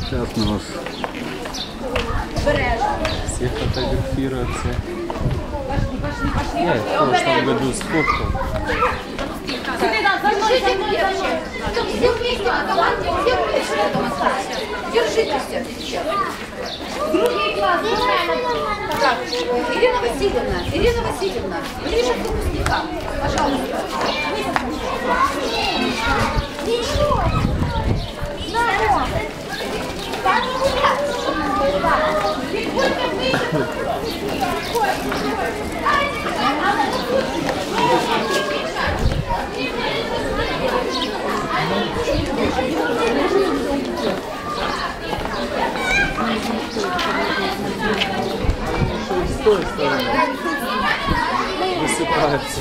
Сейчас нас все фотографируются. Я в прошлом году сфоткал. Держите. Все вместе, Николай, все вместе. Держитесь сейчас. Другие классы. Ирина Васильевна, Ирина Васильевна, ближе к выпускникам, пожалуйста. С той стороны. Высыпается.